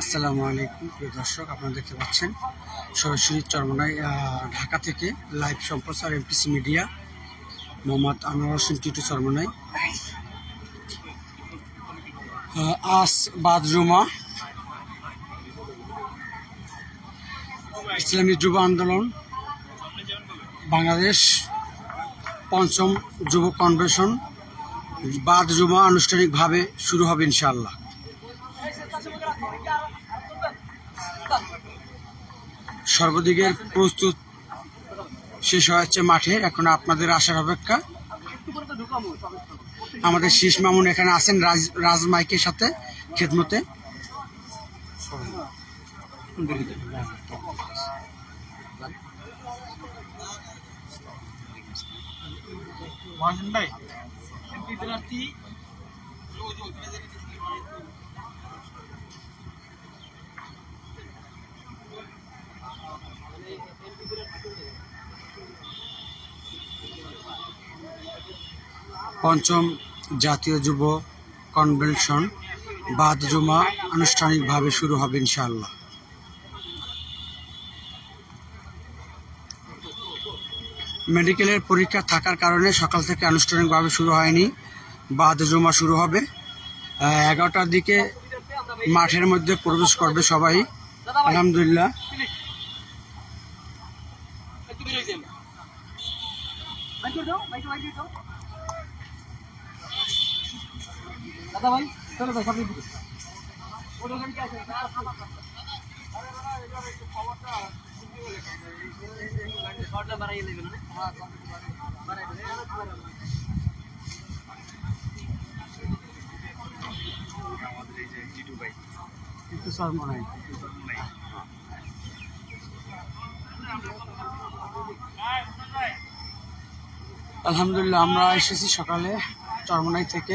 আসসালামু আলাইকুম প্রিয় দর্শক আপনারা দেখতে পাচ্ছেন সরাসরি চরমনাই আহ, ঢাকা থেকে লাইভ সম্প্রচার এমপিসি মিডিয়া মোহাম্মদ আনোয়ার হোসেন টিটু চরমনাই আহ, আজ বাদ জুমা ইসলামী যুব আন্দোলন বাংলাদেশ পঞ্চম যুব কনভেনশন। বাদ জুমা আনুষ্ঠানিকভাবে শুরু হবে ইনশাআল্লাহ। সর্বদিকের প্রস্তুত শেষ হয়েছে মাঠে এখন আপনাদের আসার অপেক্ষা। আমাদের শীষ মামুন এখানে আছেন রাজ রাজ মাইকের সাথে খেদমতে। ভাই পঞ্চম জাতীয় যুব কনভেনশন বাদ জুমা আনুষ্ঠানিকভাবে শুরু হবে ইনশাআল্লাহ। মেডিকেলের পরীক্ষা থাকার কারণে সকাল থেকে আনুষ্ঠানিকভাবে শুরু হয়নি, বাদ জমা শুরু হবে। এগারোটার দিকে মাঠের মধ্যে প্রবেশ করবে সবাই, আলহামদুলিল্লাহ। দাদা ভাই চলো তো সামনে দিকে। আলহামদুলিল্লাহ আমরা এসেছি সকালে চরমনাই থেকে।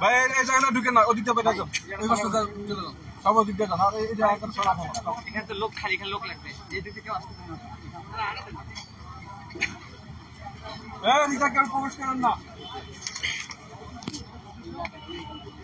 ভাই এই জায়গাটা ঢুকে না ওদিকটা বেটা যাও। ওই পাশটা যাও চলে যাও। সব ওদিক দিয়ে যাও আর এই জায়গাটা সরা খাও এখানে তো লোক খালি খালি লোক লাগবে। এই দিক থেকে আসতে না। এই কেউ প্রবেশ করেন না হ্যাঁ হ্যাঁ এই জায়গা পুরো এরিয়াটা আমাদের কাছে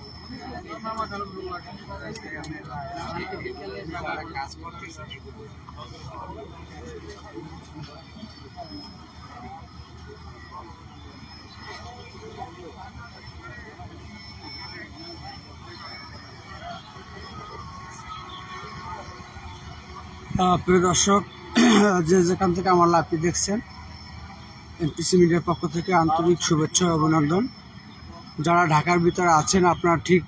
প্রিয় দর্শক, যে যেখান থেকে আমার লাভটি দেখছেন এনপিসি মিডিয়ার পক্ষ থেকে আন্তরিক শুভেচ্ছা অভিনন্দন। যারা ঢাকার ভিতরে আছেন আপনারা ঠিক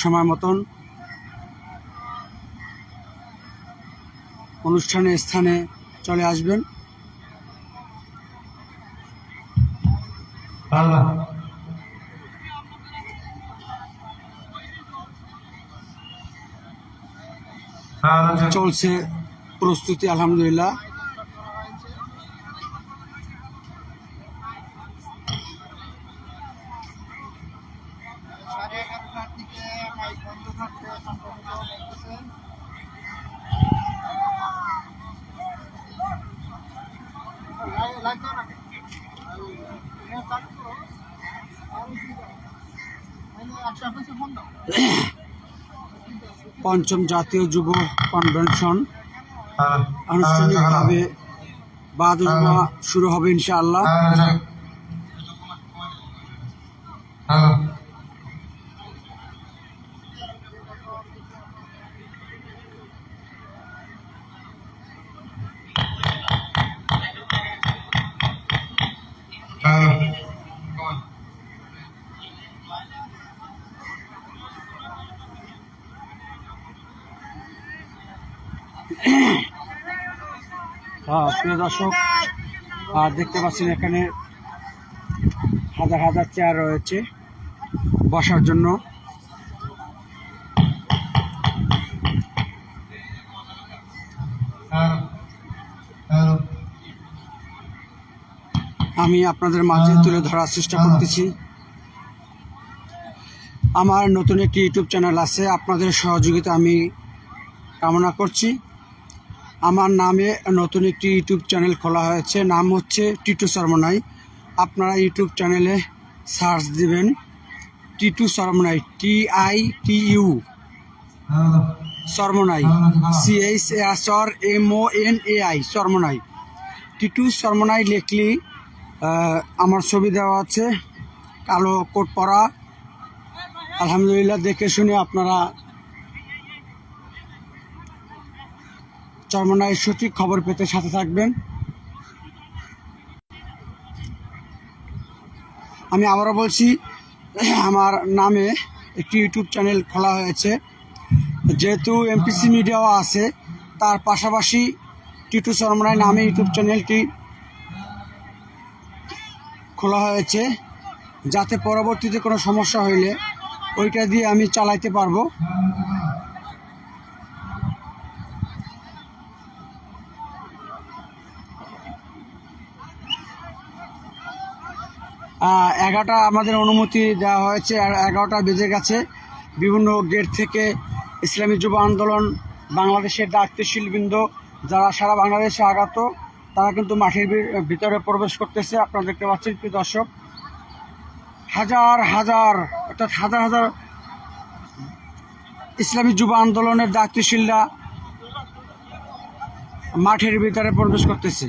সময় মতন অনুষ্ঠানের স্থানে চলে আসবেন। চলছে প্রস্তুতি আলহামদুলিল্লাহ। পঞ্চম জাতীয় যুব কনভেনশন আনুষ্ঠানিকভাবে বাদ শুরু হবে ইনশাআল্লাহ। প্রিয় দর্শক আর দেখতে পাচ্ছেন এখানে হাজার হাজার চেয়ার রয়েছে বসার জন্য। আমি আপনাদের মাঝে তুলে ধরার চেষ্টা করতেছি। আমার নতুন একটি ইউটিউব চ্যানেল আছে আপনাদের সহযোগিতা আমি কামনা করছি। আমার নামে নতুন একটি ইউটিউব চ্যানেল খোলা হয়েছে। নাম হচ্ছে টিটু সরমনাই আপনারা ইউটিউব চ্যানেলে সার্চ দিবেন Titu Charmonai T I T U. Charmonai C H S R M O N A I Charmonai Titu Charmonai লেখলি আমার ছবি দেওয়া আছে, কালো কোট পরা। আলহামদুলিল্লাহ, দেখে শুনে আপনারা চরমনায় সঠিক খবর পেতে সাথে থাকবেন। আমি আবারও বলছি, আমার নামে একটি ইউটিউব চ্যানেল খোলা হয়েছে। যেহেতু এমপিসি মিডিয়াও আছে, তার পাশাপাশি টিটু চরমনায় নামে ইউটিউব চ্যানেলটি খোলা হয়েছে। যাতে পরবর্তীতে কোনো সমস্যা হইলে ওইটা দিয়ে আমি চালাইতে পারব। এগারোটা আমাদের অনুমতি দেওয়া হয়েছে এগারোটা বেজে গেছে। বিভিন্ন গেট থেকে ইসলামী যুব আন্দোলন, বাংলাদেশের দায়িত্বশীলবৃন্দ যারা সারা বাংলাদেশে আগত, তারা কিন্তু মাঠের ভিতরে প্রবেশ করতেছে। আপনারা দেখতে পাচ্ছেন কি দর্শক, হাজার হাজার, অর্থাৎ হাজার হাজার ইসলামী যুব আন্দোলনের দায়িত্বশীলরা মাঠের ভিতরে প্রবেশ করতেছে।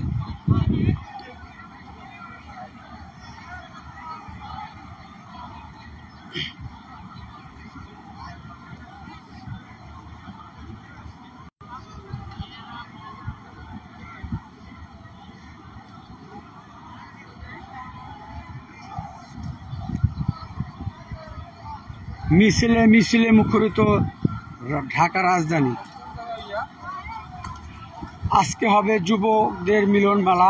মিছিলে মিছিলে মুখরিত ঢাকা রাজধানী। আজকে হবে যুবকদের মিলন মেলা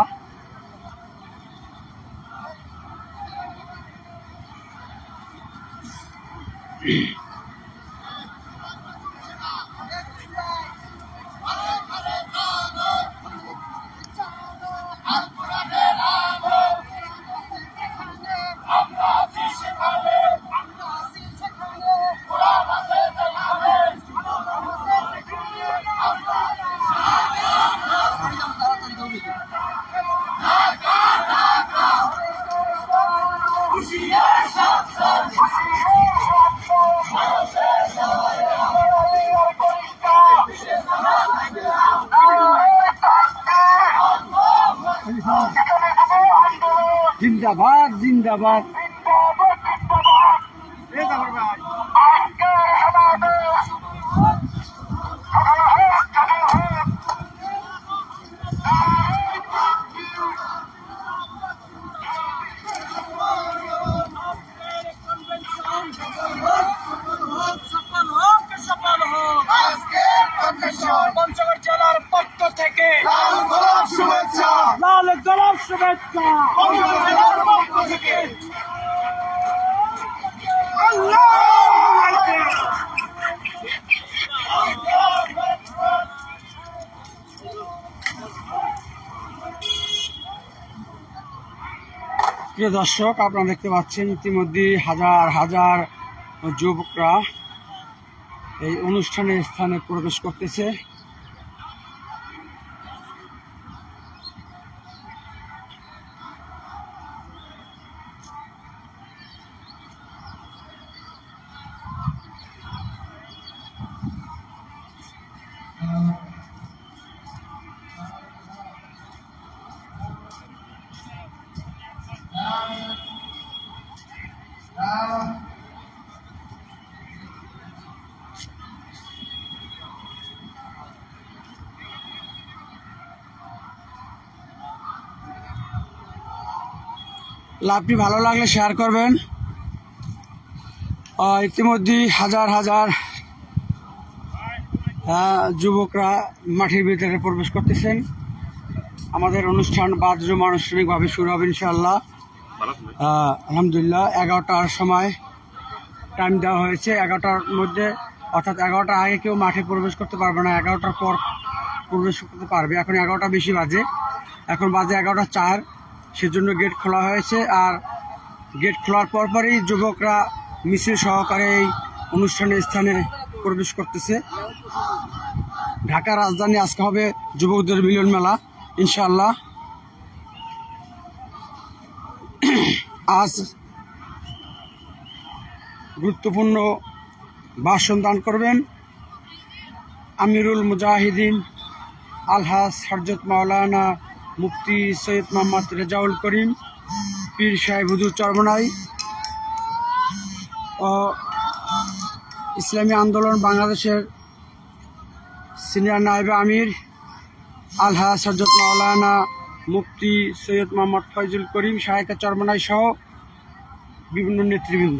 জিন্দাবাদ জিন্দাবাদ। পঞ্চগড় জেলার পক্ষ থেকে শুভেচ্ছা। লাল গোলাপ শুভেচ্ছা। দর্শক আপনারা দেখতে পাচ্ছেন ইতিমধ্যে হাজার হাজার যুবকরা এই অনুষ্ঠানের স্থানে প্রবেশ করতেছে। লাভটি ভালো লাগলে শেয়ার করবেন। ইতিমধ্যেই হাজার হাজার যুবকরা মাঠের ভিতরে প্রবেশ করতেছেন। আমাদের অনুষ্ঠান বাদ্য আনুষ্ঠানিকভাবে শুরু হবে ইনশাল্লাহ আলহামদুলিল্লাহ, এগারোটার সময় টাইম দেওয়া হয়েছে। এগারোটার মধ্যে, অর্থাৎ এগারোটার আগে কেউ মাঠে প্রবেশ করতে পারবে না, এগারোটার পর প্রবেশ করতে পারবে। এখন এগারোটা বেশি বাজে। এখন বাজে এগারোটা চার। সেজন্য গেট খোলা হয়েছে। আর গেট খোলার পরপরই যুবকরা মিছিল সহকারে এই অনুষ্ঠানের স্থানে প্রবেশ করতেছে। ঢাকা রাজধানী আজকে হবে যুবকদের মিলন মেলা, ইনশাআল্লাহ। আজ গুরুত্বপূর্ণ ভাষণ দান করবেন আমিরুল মুজাহিদিন আলহাজ হরজত মাওলানা মুফতি সৈয়দ মোহাম্মদ রেজাউল করিম, পীর সাহেব হুজুর চরমনাই ও ইসলামী আন্দোলন বাংলাদেশের সিনিয়র নায়েবে আমির আলহাজ হরজত মাওলানা মুফতি সৈয়দ মোহাম্মদ ফয়জুল করিম সাহেকা চরমনাই সহ বিভিন্ন নেতৃবৃন্দ।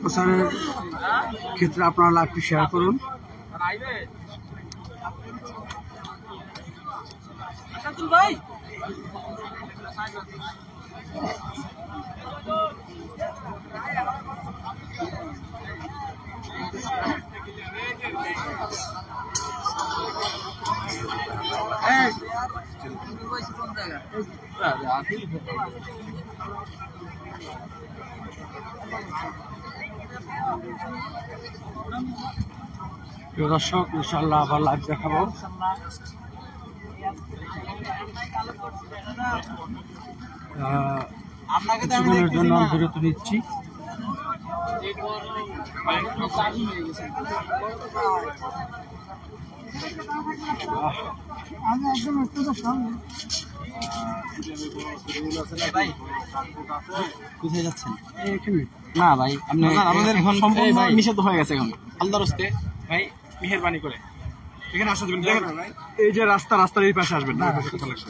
প্রচারের ক্ষেত্রে আপনারা লাইভটি শেয়ার করুন। ভাই প্রিয় দর্শক ইনশাল্লাহ আবার লাইভ দেখাবো আপনাকে জন্য না। আমি কোথায় যাচ্ছেন না ভাই আপনি আমাদের সম্পূর্ণ নিষেধ হয়ে গেছে এখন। আল্লাহর হস্তে ভাই মেহেরবানি করে। এখানে আসা যাবেন এই যে রাস্তা রাস্তার এই পাশে আসবেন। না কথা লাগছে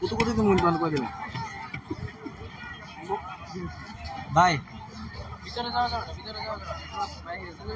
কত কত তো মূল্য করে দিলেন? ভাই ভিতরে যাওয়া যাবে না, ভিতরে যাওয়া যাবে না। ভাই, এখানে-